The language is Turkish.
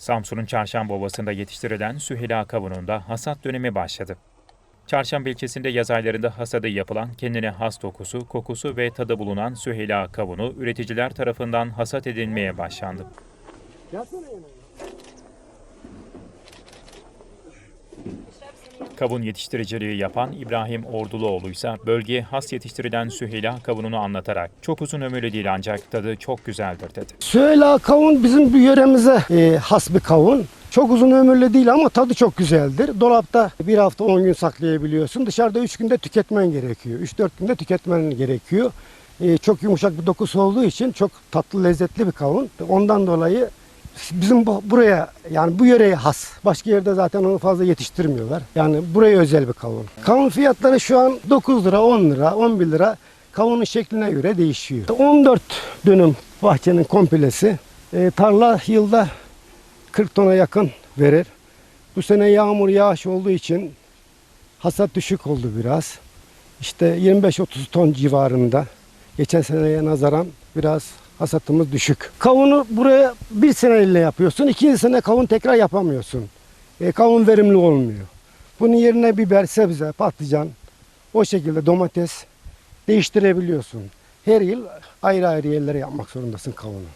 Samsun'un Çarşamba Ovası'nda yetiştirilen Süheyla kavununda hasat dönemi başladı. Çarşamba ilçesinde yaz aylarında hasadı yapılan kendine has dokusu, kokusu ve tadı bulunan Süheyla kavunu üreticiler tarafından hasat edilmeye başlandı. Kavun yetiştiriciliği yapan İbrahim Orduloğlu ise bölgeye has yetiştirilen Süheyla kavununu anlatarak çok uzun ömürlü değil ancak tadı çok güzeldir dedi. Süheyla kavun bizim bu yöremize e, has bir kavun. Çok uzun ömürlü değil ama tadı çok güzeldir. Dolapta bir hafta 10 gün saklayabiliyorsun. Dışarıda 3 günde tüketmen gerekiyor. 3-4 günde tüketmen gerekiyor. E, çok yumuşak bir dokusu olduğu için çok tatlı lezzetli bir kavun. Ondan dolayı bizim bu- buraya yani bu yöreye has. Başka yerde zaten onu fazla yetiştirmiyorlar. Yani buraya özel bir kavun. Kavun fiyatları şu an 9 lira, 10 lira, 11 lira. Kavunun şekline göre değişiyor. 14 dönüm bahçenin komplesi. E, tarla yılda 40 tona yakın verir. Bu sene yağmur yağış olduğu için hasat düşük oldu biraz. İşte 25-30 ton civarında. Geçen seneye nazaran biraz hasatımız düşük. Kavunu buraya bir seneyle yapıyorsun. ikinci sene kavun tekrar yapamıyorsun. E, kavun verimli olmuyor. Bunun yerine biber, sebze, patlıcan, o şekilde domates değiştirebiliyorsun. Her yıl ayrı ayrı yerlere yapmak zorundasın kavunu.